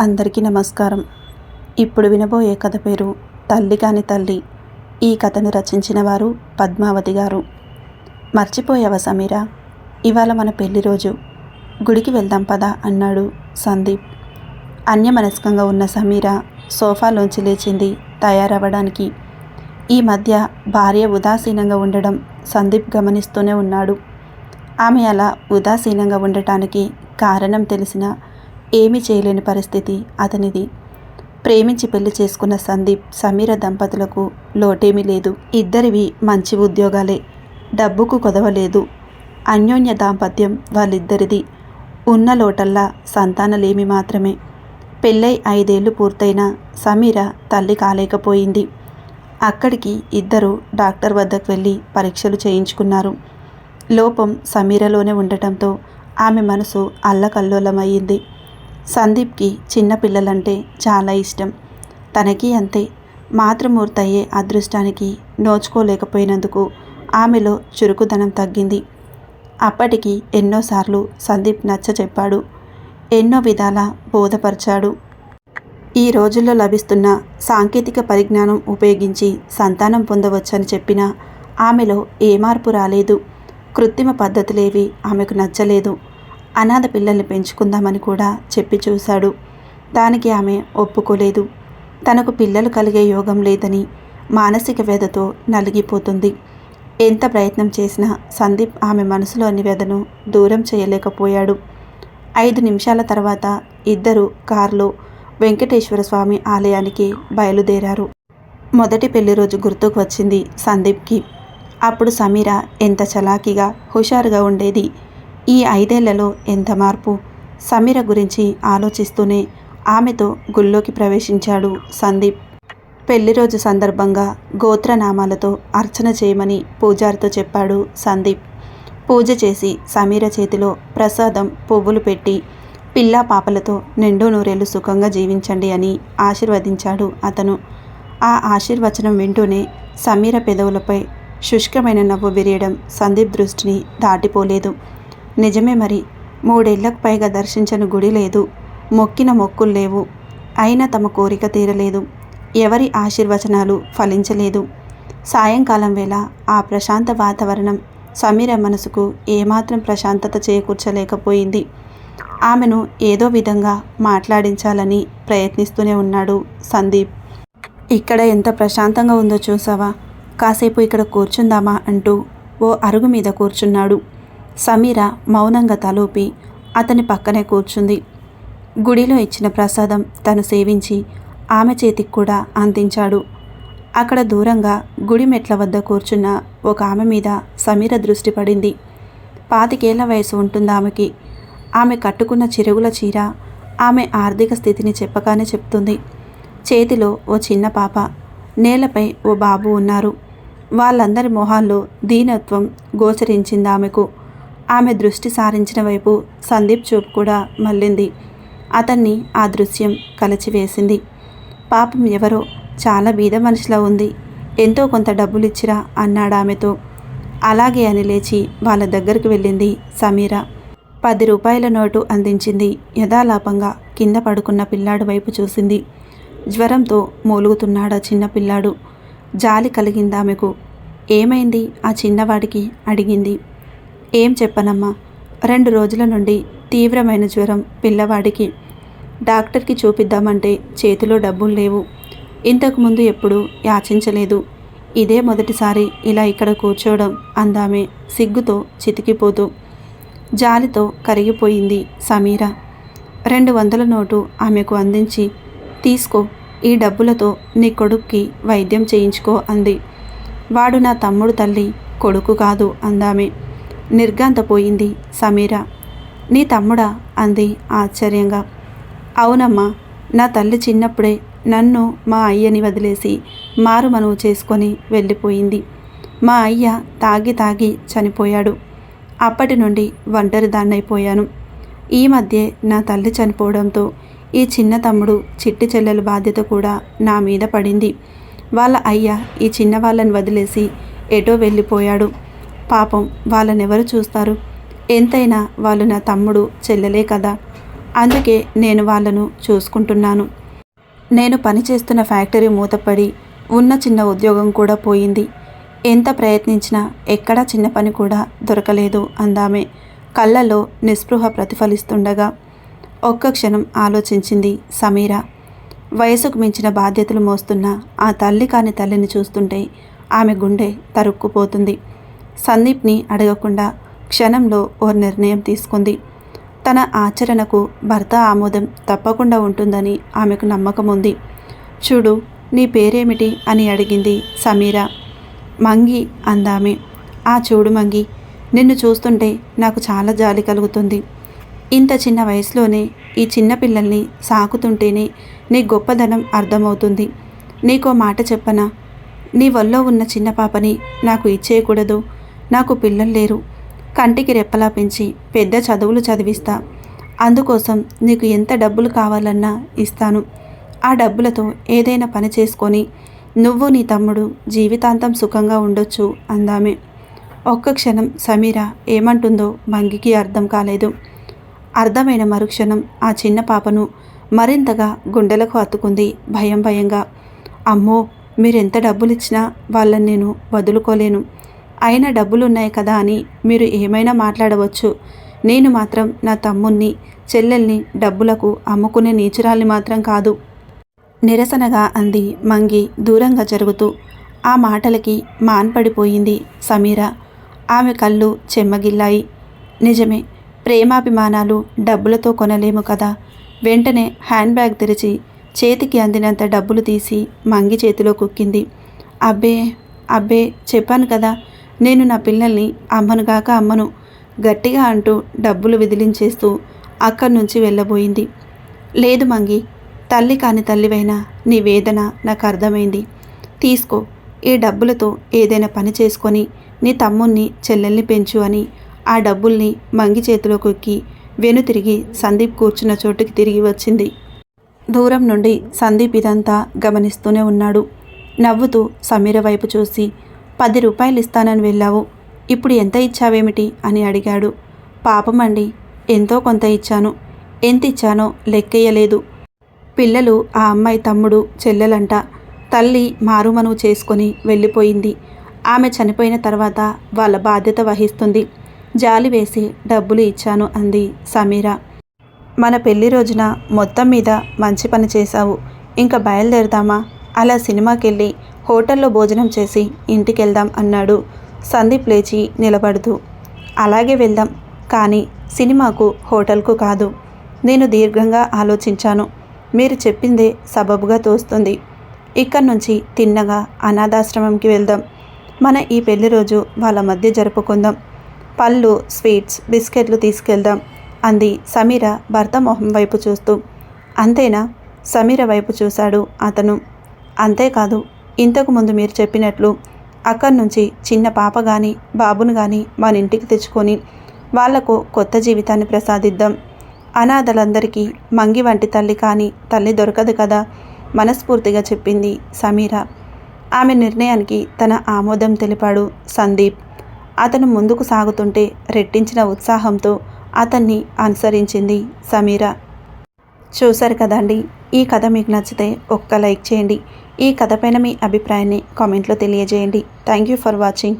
అందరికీ నమస్కారం. ఇప్పుడు వినబోయే కథ పేరు తల్లి కాని తల్లి. ఈ కథను రచించిన వారు పద్మావతి గారు. మర్చిపోయావా సమీరా? ఇవాళ మన పెళ్ళి రోజు. గుడికి వెళ్దాం పదా అన్నాడు సందీప్. అన్యమనస్కంగా ఉన్న సమీర సోఫాలోంచి లేచింది తయారవ్వడానికి. ఈ మధ్య భార్య ఉదాసీనంగా ఉండడం సందీప్ గమనిస్తూనే ఉన్నాడు. ఆమె అలా ఉదాసీనంగా ఉండటానికి కారణం తెలిసినా ఏమీ చేయలేని పరిస్థితి అతనిది. ప్రేమించి పెళ్ళి చేసుకున్న సందీప్ సమీర దంపతులకు లోటేమీ లేదు. ఇద్దరివి మంచి ఉద్యోగాలే. డబ్బుకు కొదవలేదు. అన్యోన్య దాంపత్యం వాళ్ళిద్దరిది. ఉన్న లోటల్లా సంతానలేమి మాత్రమే. పెళ్ళై ఐదేళ్ళు పూర్తయిన సమీర తల్లి కాలేకపోయింది. అక్కడికి ఇద్దరు డాక్టర్ వద్దకు వెళ్ళి పరీక్షలు చేయించుకున్నారు. లోపం సమీరలోనే ఉండటంతో ఆమె మనసు అల్లకల్లోలమయ్యింది. సందీప్కి చిన్నపిల్లలంటే చాలా ఇష్టం. తనకి అంతే. మాతృమూర్తి అయ్యే అదృష్టానికి నోచుకోలేకపోయినందుకు ఆమెలో చురుకుదనం తగ్గింది. అప్పటికి ఎన్నోసార్లు సందీప్ నచ్చ చెప్పాడు. ఎన్నో విధాల బోధపరిచాడు. ఈ రోజుల్లో లభిస్తున్న సాంకేతిక పరిజ్ఞానం ఉపయోగించి సంతానం పొందవచ్చని చెప్పినా ఆమెలో ఏ మార్పు రాలేదు. కృత్రిమ పద్ధతులేవి ఆమెకు నచ్చలేదు. అనాథ పిల్లల్ని పెంచుకుందామని కూడా చెప్పి చూశాడు. దానికి ఆమె ఒప్పుకోలేదు. తనకు పిల్లలు కలిగే యోగం లేదని మానసిక వ్యధతో నలిగిపోతుంది. ఎంత ప్రయత్నం చేసినా సందీప్ ఆమె మనసులోని వ్యధను దూరం చేయలేకపోయాడు. ఐదు నిమిషాల తర్వాత ఇద్దరు కారులో వెంకటేశ్వర స్వామి ఆలయానికి బయలుదేరారు. మొదటి పెళ్ళి రోజు గుర్తుకు వచ్చింది సందీప్కి. అప్పుడు సమీర ఎంత చలాకీగా హుషారుగా ఉండేది ఈ ఐదేళ్ళలో ఎంత మార్పు? సమీర గురించి ఆలోచిస్తూనే ఆమెతో గుళ్ళోకి ప్రవేశించాడు సందీప్. పెళ్ళి రోజు సందర్భంగా గోత్రనామాలతో అర్చన చేయమని పూజారితో చెప్పాడు సందీప్. పూజ చేసి సమీర చేతిలో ప్రసాదం పువ్వులు పెట్టి పిల్లా పాపలతో నిండు నూరేళ్ళు సుఖంగా జీవించండి అని ఆశీర్వదించాడు అతను. ఆ ఆశీర్వచనం వింటూనే సమీర పెదవులపై శుష్కమైన నవ్వు విరియడం సందీప్ దృష్టిని దాటిపోలేదు. నిజమే మరి. మూడేళ్ళకు పైగా దర్శించని గుడి లేదు. మొక్కిన మొక్కులు లేవు. అయినా తమ కోరిక తీరలేదు. ఎవరి ఆశీర్వచనాలు ఫలించలేదు. సాయంకాలం వేళ ఆ ప్రశాంత వాతావరణం సమీర మనసుకు ఏమాత్రం ప్రశాంతత చేకూర్చలేకపోయింది. ఆమెను ఏదో విధంగా మాట్లాడించాలని ప్రయత్నిస్తూనే ఉన్నాడు సందీప్. ఇక్కడ ఎంత ప్రశాంతంగా ఉందో చూసావా? కాసేపు ఇక్కడ కూర్చుందామా అంటూ ఓ అరుగు మీద కూర్చున్నాడు. సమీర మౌనంగా తలూపి అతని పక్కనే కూర్చుంది. గుడిలో ఇచ్చిన ప్రసాదం తను సేవించి ఆమె చేతికి కూడా అందించాడు. అక్కడ దూరంగా గుడి మెట్ల వద్ద కూర్చున్న ఒక ఆమె మీద సమీర దృష్టి పడింది. పాతికేళ్ళ వయసు ఉంటుంది ఆమెకి? ఆమె కట్టుకున్న చిరుగుల చీర ఆమె ఆర్థిక స్థితిని చెప్పగానే చెప్తుంది. చేతిలో ఓ చిన్న పాప నేలపై ఓ బాబు ఉన్నారు. వాళ్ళందరి మొహాల్లో దీనత్వం గోచరించింది ఆమెకు. ఆమె దృష్టి సారించిన వైపు సందీప్ చూపు కూడా మళ్ళింది. అతన్ని ఆ దృశ్యం కలిచివేసింది. పాపం ఎవరో చాలా బీద మనిషిలా ఉంది. ఎంతో కొంత డబ్బులిచ్చిరా అన్నాడు ఆమెతో అలాగే అని లేచి వాళ్ళ దగ్గరికి వెళ్ళింది సమీర. పది రూపాయల నోటు అందించింది. యథాలాపంగా కింద పడుకున్న పిల్లాడు వైపు చూసింది. జ్వరంతో మూలుగుతున్నాడా చిన్న పిల్లాడు. జాలి కలిగింది ఆమెకు ఏమైంది? ఆ చిన్నవాడికి అడిగింది. ఏం చెప్పనమ్మా? రెండు రోజుల నుండి తీవ్రమైన జ్వరం పిల్లవాడికి. డాక్టర్కి చూపిద్దామంటే చేతిలో డబ్బులు లేవు. ఇంతకుముందు ఎప్పుడూ యాచించలేదు. ఇదే మొదటిసారి ఇలా ఇక్కడ కూర్చోవడం అందామే సిగ్గుతో చితికిపోతూ. జాలితో కరిగిపోయింది సమీర. రెండు వందల నోటు ఆమెకు అందించి తీసుకో ఈ డబ్బులతో నీ కొడుక్కి వైద్యం చేయించుకో అంది. వాడు నా తమ్ముడు తల్లి కొడుకు కాదు అందామే. నిర్గాంతపోయింది సమీర. నీ తమ్ముడా? అంది ఆశ్చర్యంగా. అవునమ్మా నా తల్లి చిన్నప్పుడే నన్ను మా అయ్యని వదిలేసి మారు మనవు చేసుకొని వెళ్ళిపోయింది. మా అయ్య తాగి తాగి చనిపోయాడు. అప్పటి నుండి ఒంటరి దాన్నైపోయాను ఈ మధ్య నా తల్లి చనిపోవడంతో ఈ చిన్న తమ్ముడు చిట్టి చెల్లెల బాధ్యత కూడా నా మీద పడింది. వాళ్ళ అయ్య ఈ చిన్న వాళ్ళని వదిలేసి ఎటో వెళ్ళిపోయాడు. పాపం వాళ్ళనెవరు చూస్తారు? ఎంతైనా వాళ్ళు నా తమ్ముడు చెల్లెలే కదా. అందుకే నేను వాళ్ళను చూసుకుంటున్నాను. నేను పనిచేస్తున్న ఫ్యాక్టరీ మూతపడి ఉన్న చిన్న ఉద్యోగం కూడా పోయింది. ఎంత ప్రయత్నించినా ఎక్కడా చిన్న పని కూడా దొరకలేదు అందామే. కళ్ళలో నిస్పృహ ప్రతిఫలిస్తుండగా ఒక్క క్షణం ఆలోచించింది సమీర. వయసుకు మించిన బాధ్యతలు మోస్తున్న ఆ తల్లి కాని తల్లిని చూస్తుంటే ఆమె గుండె తరుక్కుపోతుంది. సందీప్ని అడగకుండా క్షణంలో ఓ నిర్ణయం తీసుకుంది. తన ఆచరణకు భర్త ఆమోదం తప్పకుండా ఉంటుందని ఆమెకు నమ్మకం ఉంది. చూడు నీ పేరేమిటి? అని అడిగింది సమీర. మంగి అందామె. ఆ చూడు మంగి నిన్ను చూస్తుంటే నాకు చాలా జాలి కలుగుతుంది. ఇంత చిన్న వయసులోనే ఈ చిన్న పిల్లల్ని సాకుతుంటేనే నీ గొప్పదనం అర్థమవుతుంది. నీకో మాట చెప్పనా? నీ వల్ల ఉన్న చిన్న పాపని నాకు ఇచ్చేయకూడదు. నాకు పిల్లలు లేరు. కంటికి రెప్పలా పెంచి పెద్ద చదువులు చదివిస్తా. అందుకోసం నీకు ఎంత డబ్బులు కావాలన్నా ఇస్తాను. ఆ డబ్బులతో ఏదైనా పని చేసుకొని నువ్వు నీ తమ్ముడు జీవితాంతం సుఖంగా ఉండొచ్చు అందామే. ఒక్క క్షణం సమీర ఏమంటుందో మంగికి అర్థం కాలేదు. అర్థమైన మరుక్షణం ఆ చిన్న పాపను మరింతగా గుండెలకు హత్తుకుంది భయం భయంగా. అమ్మో మీరెంత డబ్బులిచ్చినా వాళ్ళని నేను వదులుకోలేను. అయినా డబ్బులున్నాయి కదా అని మీరు ఏమైనా మాట్లాడవచ్చు. నేను మాత్రం నా తమ్ముణ్ణి చెల్లెల్ని డబ్బులకు అమ్ముకునే నీచురాల్ని మాత్రం కాదు. నిరసనగా అంది మంగి దూరంగా జరుగుతూ. ఆ మాటలకి మాన్పడిపోయింది సమీర. ఆమె కళ్ళు చెమ్మగిల్లాయి. నిజమే ప్రేమాభిమానాలు డబ్బులతో కొనలేము కదా. వెంటనే హ్యాండ్ బ్యాగ్ తెరిచి చేతికి అందినంత డబ్బులు తీసి మంగి చేతిలో కుక్కింది. అబ్బే అబ్బే చెప్పాను కదా నేను నా పిల్లల్ని అమ్మను కాక అమ్మను గట్టిగా అంటూ డబ్బులు విదిలించేస్తూ అక్కడి నుంచి వెళ్ళబోయింది. లేదు మంగి తల్లి కాని తల్లివైనా నీ వేదన నాకు అర్థమైంది. తీసుకో ఈ డబ్బులతో ఏదైనా పని చేసుకొని నీ తమ్ముణ్ణి చెల్లెల్ని పెంచు అని ఆ డబ్బుల్ని మంగి చేతిలో కొక్కి వెనుతిరిగి సందీప్ కూర్చున్న చోటుకి తిరిగి వచ్చింది. దూరం నుండి సందీప్ ఇదంతా గమనిస్తూనే ఉన్నాడు. నవ్వుతూ సమీర వైపు చూసి పది రూపాయలు ఇస్తానని వెళ్ళావు. ఇప్పుడు ఎంత ఇచ్చావేమిటి? అని అడిగాడు. పాపం అండి ఎంతో కొంత ఇచ్చాను. ఎంత ఇచ్చానో లెక్కేయలేదు. పిల్లలు ఆ అమ్మాయి తమ్ముడు చెల్లెలంట. తల్లి మారుమనువు చేసుకొని వెళ్ళిపోయింది. ఆమె చనిపోయిన తర్వాత వాళ్ళ బాధ్యత వహిస్తుంది. జాలి వేసి డబ్బులు ఇచ్చాను అంది సమీర. మన పెళ్ళి రోజున మొత్తం మీద మంచి పని చేశావు. ఇంకా బయలుదేరుదామా? అలా సినిమాకెళ్ళి హోటల్లో భోజనం చేసి ఇంటికెళ్దాం అన్నాడు. సందీప్ లేచి నిలబడుతూ. అలాగే వెళ్దాం కానీ సినిమాకు హోటల్కు కాదు. నేను దీర్ఘంగా ఆలోచించాను. మీరు చెప్పిందే సబబుగా తోస్తుంది. ఇక్కడి నుంచి తిన్నగా అనాథాశ్రమంకి వెళ్దాం. మన ఈ పెళ్ళి రోజు వాళ్ళ మధ్య జరుపుకుందాం. పళ్ళు స్వీట్స్ బిస్కెట్లు తీసుకెళ్దాం అంది సమీర భర్త మొహం వైపు చూస్తూ. అంతేనా? సమీర వైపు చూశాడు అతను. అంతేకాదు ఇంతకు ముందు మీరు చెప్పినట్లు అక్కడి నుంచి చిన్న పాప కానీ బాబును కానీ మన ఇంటికి తెచ్చుకొని వాళ్ళకు కొత్త జీవితాన్ని ప్రసాదిద్దాం. అనాథలందరికీ మంగి వంటి తల్లి కానీ తల్లి దొరకదు కదా మనస్ఫూర్తిగా చెప్పింది సమీర. ఆమె నిర్ణయానికి తన ఆమోదం తెలిపాడు సందీప్. అతను ముందుకు సాగుతుంటే రెట్టించిన ఉత్సాహంతో అతన్ని అనుసరించింది సమీర. చూశారు కదండి ఈ కథ మీకు నచ్చితే ఒక్క లైక్ చేయండి. ఈ కథ పైన మీ అభిప్రాయాన్ని కామెంట్లో తెలియజేయండి. Thank you for watching